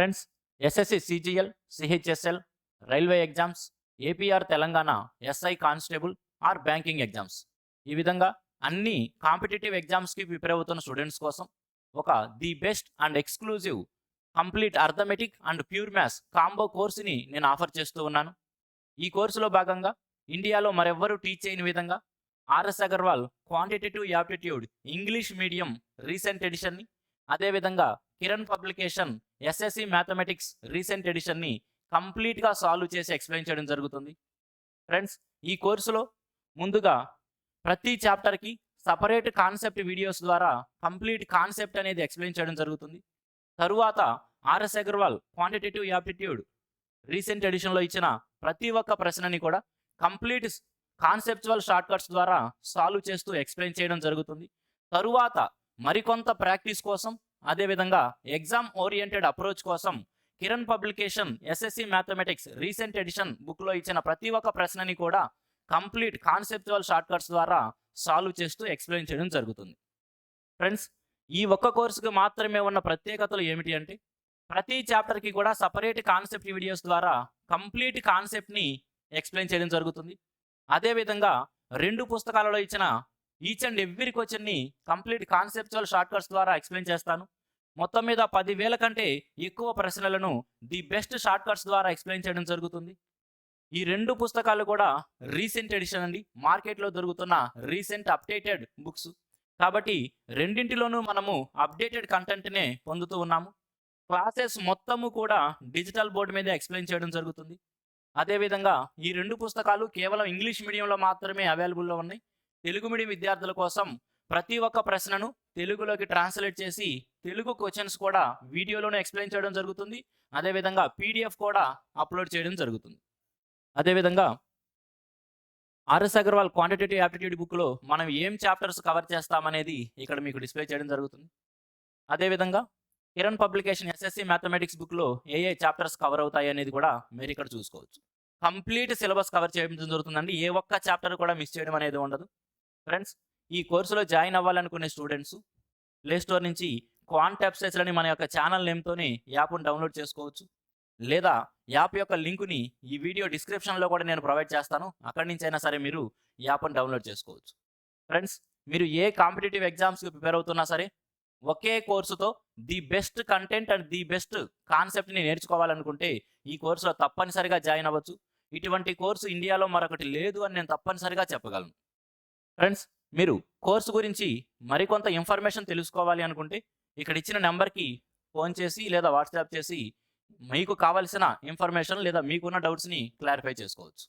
Friends SSC CGL CHSL railway exams AP or Telangana SI constable or banking exams ఈ విధంగా అన్ని competitive ఎగ్జామ్స్కి prepare అవుతున్న students కోసం ఒక the best and exclusive complete arithmetic and pure maths combo కోర్సుని నేను offer చేస్తూ ఉన్నాను. ఈ కోర్సులో భాగంగా ఇండియాలో మరెవ్వరూ టీచ్ చేయని విధంగా RS Aggarwal quantitative aptitude English medium recent ఎడిషన్ని అదేవిధంగా Kiran publication SSC mathematics recent ఎడిషన్ని కంప్లీట్గా సాల్వ్ చేసి ఎక్స్ప్లెయిన్ చేయడం జరుగుతుంది. ఫ్రెండ్స్ ఈ కోర్సులో ముందుగా ప్రతి చాప్టర్కి సపరేట్ కాన్సెప్ట్ వీడియోస్ ద్వారా కంప్లీట్ కాన్సెప్ట్ అనేది ఎక్స్ప్లెయిన్ చేయడం జరుగుతుంది. తరువాత RS Aggarwal quantitative aptitude recent ఎడిషన్లో ఇచ్చిన ప్రతి ఒక్క ప్రశ్నని కూడా కంప్లీట్ కాన్సెప్చువల్ షార్ట్కట్స్ ద్వారా సాల్వ్ చేస్తూ ఎక్స్ప్లెయిన్ చేయడం జరుగుతుంది. తరువాత మరికొంత ప్రాక్టీస్ కోసం అదేవిధంగా ఎగ్జామ్ ఓరియంటెడ్ అప్రోచ్ కోసం Kiran publication SSC mathematics recent edition బుక్లో ఇచ్చిన ప్రతి ఒక్క ప్రశ్నని కూడా కంప్లీట్ కాన్సెప్చువల్ షార్ట్కట్స్ ద్వారా సాల్వ్ చేస్తూ ఎక్స్ప్లెయిన్ చేయడం జరుగుతుంది. ఫ్రెండ్స్ ఈ ఒక్క కోర్సుకు మాత్రమే ఉన్న ప్రత్యేకతలు ఏమిటి అంటే ప్రతి చాప్టర్కి కూడా సపరేట్ కాన్సెప్ట్ వీడియోస్ ద్వారా కంప్లీట్ కాన్సెప్ట్ని ఎక్స్ప్లెయిన్ చేయడం జరుగుతుంది. అదేవిధంగా రెండు పుస్తకాలలో ఇచ్చిన ఈచ్ అండ్ ఎవ్రీ క్వశ్చన్ని కంప్లీట్ కాన్సెప్చువల్ షార్ట్కట్స్ ద్వారా ఎక్స్ప్లెయిన్ చేస్తాను. మొత్తం మీద పదివేల కంటే ఎక్కువ ప్రశ్నలను ది బెస్ట్ షార్ట్కట్స్ ద్వారా ఎక్స్ప్లెయిన్ చేయడం జరుగుతుంది. ఈ రెండు పుస్తకాలు కూడా రీసెంట్ ఎడిషన్ అండి. మార్కెట్లో దొరుకుతున్న రీసెంట్ అప్డేటెడ్ బుక్స్ కాబట్టి రెండింటిలోనూ మనము అప్డేటెడ్ కంటెంట్నే పొందుతూ ఉన్నాము. క్లాసెస్ మొత్తము కూడా డిజిటల్ బోర్డు మీద ఎక్స్ప్లెయిన్ చేయడం జరుగుతుంది. అదేవిధంగా ఈ రెండు పుస్తకాలు కేవలం ఇంగ్లీష్ మీడియంలో మాత్రమే అవైలబుల్లో ఉన్నాయి. తెలుగు మీడియం విద్యార్థుల కోసం ప్రతి ఒక్క ప్రశ్నను తెలుగులోకి ట్రాన్స్లేట్ చేసి తెలుగు క్వశ్చన్స్ కూడా వీడియోలోనే ఎక్స్ప్లెయిన్ చేయడం జరుగుతుంది. అదేవిధంగా పీడిఎఫ్ కూడా అప్లోడ్ చేయడం జరుగుతుంది. అదేవిధంగా ఆర్ఎస్ అగర్వాల్ క్వాంటిటేటివ్ యాప్టిట్యూడ్ బుక్లో మనం ఏం చాప్టర్స్ కవర్ చేస్తామనేది ఇక్కడ మీకు డిస్ప్లే చేయడం జరుగుతుంది. అదేవిధంగా కిరణ్ పబ్లికేషన్ ఎస్ఎస్సి మ్యాథమెటిక్స్ బుక్లో ఏ ఏ చాప్టర్స్ కవర్ అవుతాయి అనేది కూడా మీరు ఇక్కడ చూసుకోవచ్చు. కంప్లీట్ సిలబస్ కవర్ చేయడం జరుగుతుందండి. ఏ ఒక్క చాప్టర్ కూడా మిస్ చేయడం అనేది ఉండదు. ఫ్రెండ్స్ ఈ కోర్సులో జాయిన్ అవ్వాలనుకునే స్టూడెంట్స్ ప్లే స్టోర్ నుంచి క్వాంట్ యాప్సెస్ అని మన యొక్క ఛానల్ నేమ్తోనే యాప్ను డౌన్లోడ్ చేసుకోవచ్చు. లేదా యాప్ యొక్క లింకుని ఈ వీడియో డిస్క్రిప్షన్లో కూడా నేను ప్రొవైడ్ చేస్తాను. అక్కడి నుంచి అయినా సరే మీరు యాప్ను డౌన్లోడ్ చేసుకోవచ్చు. ఫ్రెండ్స్ మీరు ఏ కాంపిటేటివ్ ఎగ్జామ్స్కి ప్రిపేర్ అవుతున్నా సరే ఒకే కోర్సుతో the best content and the best కాన్సెప్ట్ని నేర్చుకోవాలనుకుంటే ఈ కోర్సులో తప్పనిసరిగా జాయిన్ అవ్వచ్చు. ఇటువంటి కోర్సు ఇండియాలో మరొకటి లేదు అని నేను తప్పనిసరిగా చెప్పగలను. ఫ్రెండ్స్ మీరు కోర్సు గురించి మరికొంత ఇన్ఫర్మేషన్ తెలుసుకోవాలి అనుకుంటే ఇక్కడ ఇచ్చిన నెంబర్కి ఫోన్ చేసి లేదా వాట్సాప్ చేసి మీకు కావలసిన ఇన్ఫర్మేషన్ లేదా మీకున్న డౌట్స్ని క్లారిఫై చేసుకోవచ్చు.